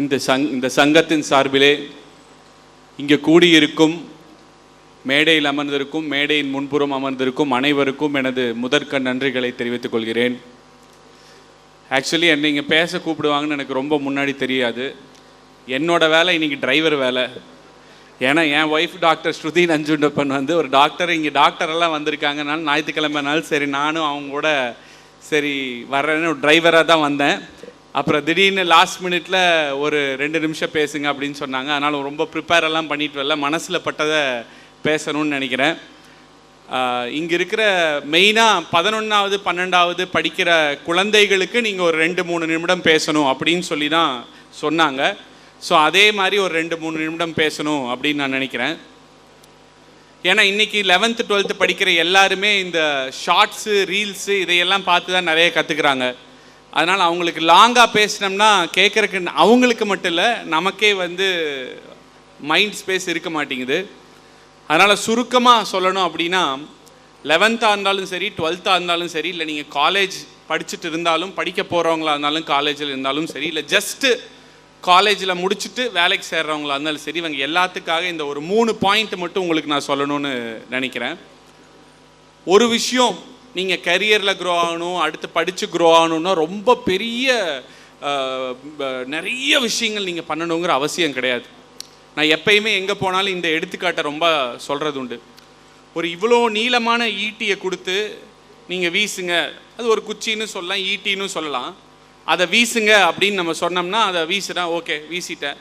இந்த சங் இந்த சங்கத்தின் சார்பிலே இங்கே கூடியிருக்கும் மேடையில் அமர்ந்திருக்கும் மேடையின் முன்புறம் அமர்ந்திருக்கும் அனைவருக்கும் எனது முதற்க நன்றிகளை தெரிவித்துக் கொள்கிறேன். ஆக்சுவலி என்னை இங்கே பேச கூப்பிடுவாங்கன்னு எனக்கு ரொம்ப முன்னாடி தெரியாது. என்னோட வேலை இன்னைக்கு டிரைவர் வேலை. ஏன்னா என் ஒய்ஃப் டாக்டர் ஸ்ருதி நஞ்சுண்டப்பன் வந்து ஒரு டாக்டர் இங்கே டாக்டரெல்லாம் வந்திருக்காங்கனாலும் ஞாயிற்றுக்கிழமைனாலும் சரி நானும் அவங்க கூட சரி வர்றேன்னு ஒரு டிரைவராக தான் வந்தேன். அப்புறம் திடீர்னு லாஸ்ட் மினிட்ல ஒரு ரெண்டு நிமிஷம் பேசுங்க அப்படின்னு சொன்னாங்க. அதனால் ரொம்ப ப்ரிப்பேர் எல்லாம் பண்ணிட்டு வரல. மனசில் பட்டதை பேசணும்னு நினைக்கிறேன். இங்கே இருக்கிற மெயினாக பதினொன்றாவது பன்னெண்டாவது படிக்கிற குழந்தைகளுக்கு நீங்கள் ஒரு ரெண்டு மூணு நிமிடம் பேசணும் அப்படின்னு சொல்லி தான் சொன்னாங்க. ஸோ அதே மாதிரி ஒரு ரெண்டு மூணு நிமிடம் பேசணும் அப்படின்னு நான் நினைக்கிறேன். ஏன்னா இன்னைக்கு லெவன்த்து டுவெல்த்து படிக்கிற எல்லாருமே இந்த ஷார்ட்ஸு ரீல்ஸு இதையெல்லாம் பார்த்து தான் நிறைய கற்றுக்குறாங்க அதனால் அவங்களுக்கு லாங்காக பேசினோம்னா கேட்குறக்கு அவங்களுக்கு மட்டும் இல்லை நமக்கே வந்து மைண்ட் ஸ்பேஸ் இருக்க மாட்டேங்குது. அதனால் சுருக்கமாக சொல்லணும் அப்படின்னா லெவன்த்தாக இருந்தாலும் சரி டுவெல்த்தாக இருந்தாலும் சரி இல்லை நீங்கள் காலேஜ் படிச்சுட்டு இருந்தாலும் படிக்க போகிறவங்களா இருந்தாலும் காலேஜில் இருந்தாலும் சரி இல்லை ஜஸ்ட்டு காலேஜில் முடிச்சுட்டு வேலைக்கு சேர்றவங்களா இருந்தாலும் சரி இவங்க எல்லாத்துக்காக இந்த ஒரு மூணு பாயிண்ட் மட்டும் உங்களுக்கு நான் சொல்லணும்னு நினைக்கிறேன். ஒரு விஷயம் நீங்கள் கரியரில் க்ரோ ஆகணும் அடுத்து படித்து க்ரோ ஆகணும்னா ரொம்ப பெரிய நிறைய விஷயங்கள் நீங்கள் பண்ணணுங்கிற அவசியம் கிடையாது. நான் எப்பயுமே எங்கே போனாலும் இந்த எடுத்துக்காட்டை ரொம்ப சொல்கிறது உண்டு. ஒரு இவ்வளோ நீளமான ஈட்டியை கொடுத்து நீங்கள் வீசுங்க. அது ஒரு குச்சின்னு சொல்லலாம் ஈட்டின்னு சொல்லலாம். அதை வீசுங்க அப்படின்னு நம்ம சொன்னோம்னா அதை வீசுனா ஓகே வீசிட்டேன்.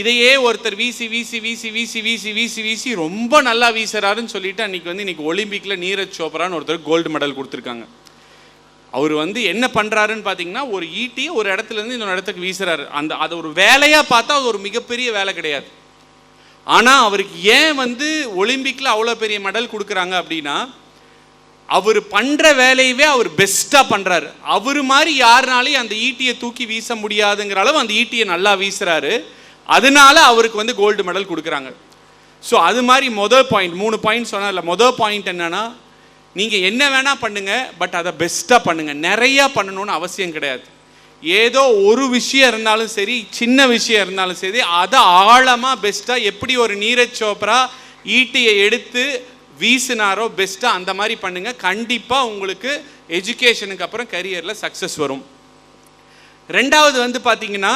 இதையே ஒருத்தர் வீசி வீசி வீசி வீசி வீசி வீசி வீசி ரொம்ப நல்லா வீசுறாருன்னு சொல்லிட்டு அன்னைக்கு வந்து இன்னைக்கு ஒலிம்பிக்கில் நீரஜ் சோப்ரான்னு ஒருத்தர் கோல்டு மெடல் கொடுத்துருக்காங்க. அவர் வந்து என்ன பண்ணுறாருன்னு பார்த்தீங்கன்னா ஒரு ஈட்டியை ஒரு இடத்துல இருந்து இன்னொரு இடத்துக்கு வீசுறாரு. அந்த அதை ஒரு வேலையாக பார்த்தா அது ஒரு மிகப்பெரிய வேலை கிடையாது. ஆனால் அவருக்கு ஏன் வந்து ஒலிம்பிக்கில் அவ்வளோ பெரிய மெடல் கொடுக்குறாங்க அப்படின்னா அவர் பண்ணுற வேலையவே அவர் பெஸ்ட்டாக பண்ணுறாரு அவர் மாதிரி யாருனாலையும் அந்த ஈட்டியை தூக்கி வீச முடியாதுங்கிற அளவு அந்த ஈட்டியை நல்லா வீசுகிறாரு அதனால அவருக்கு வந்து கோல்டு மெடல் கொடுக்குறாங்க. ஸோ அது மாதிரி மொதல் பாயிண்ட் மூணு பாயிண்ட் சொன்னார்ல மொதல் பாயிண்ட் என்னன்னா நீங்கள் என்ன வேணால் பண்ணுங்கள் பட் அதை பெஸ்ட்டாக பண்ணுங்கள் நிறையா பண்ணணும்னு அவசியம் கிடையாது. ஏதோ ஒரு விஷயம் இருந்தாலும் சரி சின்ன விஷயம் இருந்தாலும் சரி அதை ஆழமாக பெஸ்ட்டாக எப்படி ஒரு நீரஜ் சோப்ரா ஈட்டியை எடுத்து வீசினாரோ பெஸ்ட்டாக அந்த மாதிரி பண்ணுங்கள் கண்டிப்பாக உங்களுக்கு எஜுகேஷனுக்கு அப்புறம் கரியரில் சக்ஸஸ் வரும். ரெண்டாவது வந்து பார்த்தீங்கன்னா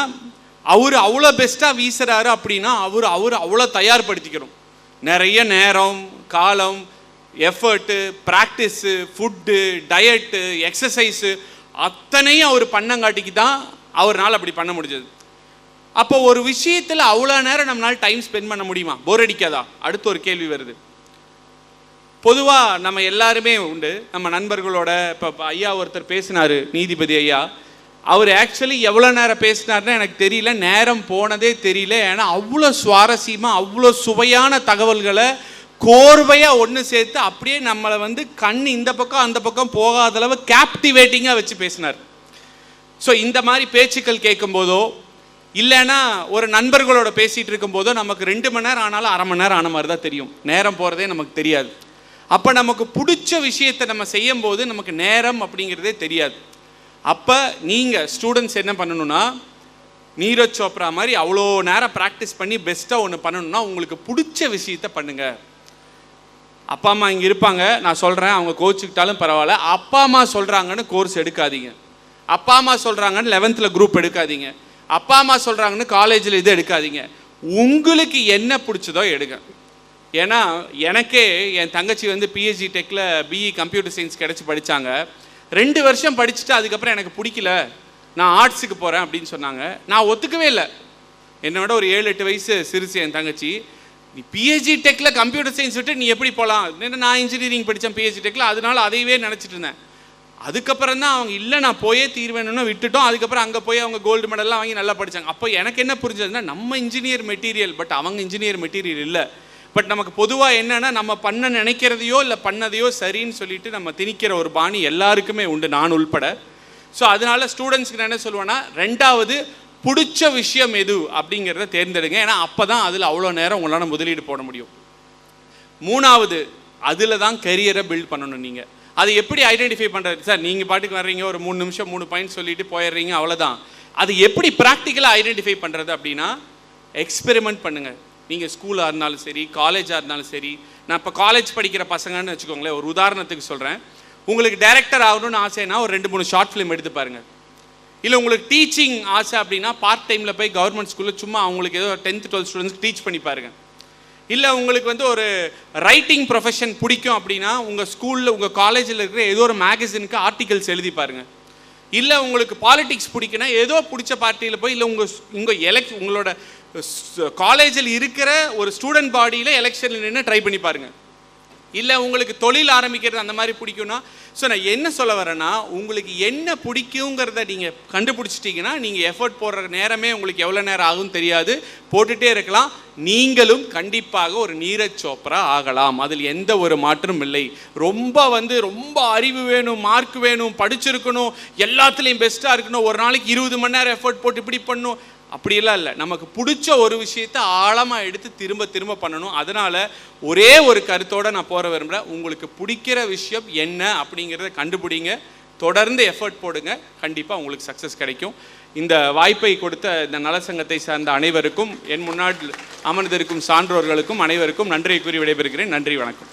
அவர் அவ்வளோ பெஸ்ட்டாக வீசுறாரு அப்படின்னா அவர் அவர் அவ்வளோ தயார்படுத்திக்கணும். நிறைய நேரம் காலம் effort practice food diet exercise அத்தனையும் அவர் பண்ணங்காட்டிக்கு தான் அவர்னால் அப்படி பண்ண முடிஞ்சது. அப்போ ஒரு விஷயத்தில் அவ்வளோ நேரம் நம்மளால் டைம் ஸ்பெண்ட் பண்ண முடியுமா? போர் அடிக்காதா? அடுத்து ஒரு கேள்வி வருது. பொதுவாக நம்ம எல்லாருமே உண்டு. நம்ம நண்பர்களோட இப்போ ஐயா ஒருத்தர் பேசினார் நீதிபதி ஐயா. அவர் ஆக்சுவலி எவ்வளோ நேரம் பேசினார்னு எனக்கு தெரியல. நேரம் போனதே தெரியல. ஏன்னா அவ்வளோ சுவாரஸ்யமாக அவ்வளோ சுவையான தகவல்களை கோர்வையாக ஒன்று சேர்த்து அப்படியே நம்மளை வந்து கண் இந்த பக்கம் அந்த பக்கம் போகாத அளவு கேப்டிவேட்டிங்காக வச்சு பேசினார். ஸோ இந்த மாதிரி பேச்சுக்கள் கேட்கும்போதோ இல்லைன்னா ஒரு நண்பர்களோட பேசிகிட்டு இருக்கும்போதோ நமக்கு ரெண்டு மணி நேரம் ஆனாலும் அரை மணி நேரம் ஆன மாதிரி தான் தெரியும். நேரம் போகிறதே நமக்கு தெரியாது. அப்போ நமக்கு பிடிச்ச விஷயத்தை நம்ம செய்யும் போது நமக்கு நேரம் அப்படிங்கிறதே தெரியாது. அப்போ நீங்கள் ஸ்டூடெண்ட்ஸ் என்ன பண்ணணும்னா நீரஜ் சோப்ரா மாதிரி அவ்வளோ நேரம் ப்ராக்டிஸ் பண்ணி பெஸ்ட்டாக ஒன்று பண்ணணும்னா உங்களுக்கு பிடிச்ச விஷயத்த பண்ணுங்கள் அப்பா அம்மா இங்கே இருப்பாங்க. நான் சொல்கிறேன் அவங்க கோச்சுக்கிட்டாலும் பரவாயில்ல. அப்பா அம்மா சொல்கிறாங்கன்னு கோர்ஸ் எடுக்காதீங்க. அப்பா அம்மா சொல்கிறாங்கன்னு லெவன்த்தில் குரூப் எடுக்காதீங்க. அப்பா அம்மா சொல்கிறாங்கன்னு காலேஜில் இது எடுக்காதீங்க. உங்களுக்கு என்ன பிடிச்சதோ எடுங்க. ஏன்னா எனக்கே என் தங்கச்சி வந்து பிஹெச்டி டெக்கில் பிஇ கம்ப்யூட்டர் சயின்ஸ் கிடச்சி படித்தாங்க ரெண்டு வருஷம் படிச்சுட்டு அதுக்கப்புறம் எனக்கு பிடிக்கல. நான் ஆர்ட்ஸுக்கு போகிறேன் அப்படின்னு சொன்னாங்க. நான் ஒத்துக்கவே இல்லை. என்னோட ஒரு ஏழு எட்டு வயசு சிறுசு என் தங்கச்சி. நீ பிஹெச்டி டெக்கில் கம்ப்யூட்டர் சயின்ஸ் விட்டு நீ எப்படி போகலாம் நான் இன்ஜினியரிங் படித்தேன் பிஹெச்டி டெக்கில் அதனால அதையவே நினச்சிட்டு இருந்தேன். அதுக்கப்புறம் தான் அவங்க இல்லை நான் போயே தீர்வேணும்னு விட்டுட்டோம். அதுக்கப்புறம் அங்கே போய் அவங்க கோல்டு மெடல்லாம் வாங்கி நல்லா படித்தாங்க அப்போ எனக்கு என்ன புரிஞ்சதுன்னா நம்ம இன்ஜினியர் மெட்டீரியல் பட் அவங்க இன்ஜினியர் மெட்டீரியல் இல்லை. பட் நமக்கு பொதுவாக என்னன்னா நம்ம பண்ண நினைக்கிறதையோ இல்லை பண்ணதையோ சரின்னு சொல்லிட்டு நம்ம திணிக்கிற ஒரு பாணி எல்லாருக்குமே உண்டு நான் உள்பட. ஸோ அதனால ஸ்டூடெண்ட்ஸ்க்கு நான் என்ன சொல்லுவேன்னா ரெண்டாவது பிடிச்ச விஷயம் எது அப்படிங்கிறத தேர்ந்தெடுங்க. ஏன்னா அப்போ தான் அதில் அவ்வளோ நேரம் உங்களால் முதலீடு போட முடியும். மூணாவது அதில் தான் கரியரை பில்ட் பண்ணணும் நீங்கள் அதை எப்படி ஐடென்டிஃபை பண்ணுறது சார் நீங்கள் பாட்டுக்கு வர்றீங்க ஒரு மூணு நிமிஷம் மூணு பாயிண்ட் சொல்லிட்டு போயிடுறீங்க அவ்வளோதான் அது எப்படி ப்ராக்டிக்கலாக ஐடென்டிஃபை பண்ணுறது அப்படின்னா எக்ஸ்பெரிமெண்ட் பண்ணுங்கள் நீங்கள் ஸ்கூலாக இருந்தாலும் சரி காலேஜாக இருந்தாலும் சரி நான் இப்போ காலேஜ் படிக்கிற பசங்கன்னு வச்சுக்கோங்களேன் ஒரு உதாரணத்துக்கு சொல்கிறேன் உங்களுக்கு டேரக்டர் ஆகணும்னு ஆசைன்னா ஒரு ரெண்டு மூணு ஷார்ட் ஃபிலிம் எடுத்து பாருங்கள் இல்லை உங்களுக்கு டீச்சிங் ஆசை அப்படின்னா பார்ட் டைமில் போய் கவர்மெண்ட் ஸ்கூலில் சும்மா அவங்களுக்கு ஏதோ டென்த் டுவெல்த் ஸ்டூடெண்ட்ஸ்க்கு டீச் பண்ணி பாருங்க. இல்லை உங்களுக்கு வந்து ஒரு ரைட்டிங் ப்ரொஃபஷன் பிடிக்கும் அப்படின்னா உங்கள் ஸ்கூலில் உங்கள் காலேஜில் இருக்கிற ஏதோ ஒரு மேகசினுக்கு ஆர்டிகல்ஸ் எழுதி பாருங்கள் இல்லை உங்களுக்கு பாலிடிக்ஸ் பிடிக்குன்னா ஏதோ பிடிச்ச பார்ட்டியில் போய் இல்லை உங்கள் உங்கள் எலெக்ஷன் உங்களோட காலேஜில் இருக்கிற ஒரு ஸ்டூடெண்ட் பாடியில் எலெக்ஷனில் நின்று ட்ரை பண்ணி பாருங்கள் இல்லை உங்களுக்கு தொழில் ஆரம்பிக்கிறது அந்த மாதிரி பிடிக்கும்னா ஸோ நான் என்ன சொல்ல வரேன்னா உங்களுக்கு என்ன பிடிக்குங்கிறத நீங்கள் கண்டுபிடிச்சிட்டிங்கன்னா நீங்கள் எஃபர்ட் போடுற நேரமே உங்களுக்கு எவ்வளோ நேரம் ஆகும் தெரியாது. போட்டுகிட்டே இருக்கலாம். நீங்களும் கண்டிப்பாக ஒரு நீரஜ் சோப்ரா ஆகலாம். அதில் எந்த ஒரு மாற்றமும் இல்லை. ரொம்ப வந்து ரொம்ப அறிவு வேணும் மார்க் வேணும் படிச்சிருக்கணும் எல்லாத்துலேயும் பெஸ்ட்டாக இருக்கணும். ஒரு நாளைக்கு இருபது மணி நேரம் எஃபர்ட் போட்டு இப்படி பண்ணணும் அப்படியெல்லாம் இல்லை. நமக்கு பிடிச்ச ஒரு விஷயத்தை ஆழமாக எடுத்து திரும்ப திரும்ப பண்ணணும். அதனால் ஒரே ஒரு கருத்தோடு நான் போகிற விரும்புகிறேன் உங்களுக்கு பிடிக்கிற விஷயம் என்ன அப்படிங்கிறத கண்டுபிடிங்க. தொடர்ந்து எஃபர்ட் போடுங்க. கண்டிப்பாக உங்களுக்கு சக்ஸஸ் கிடைக்கும். இந்த வாய்ப்பை கொடுத்த இந்த நலசங்கத்தை சார்ந்த அனைவருக்கும் என் முன்னாள் அமர்ந்திருக்கும் சான்றோர்களுக்கும் அனைவருக்கும் நன்றியை கூறி விடைபெறுகிறேன். நன்றி வணக்கம்.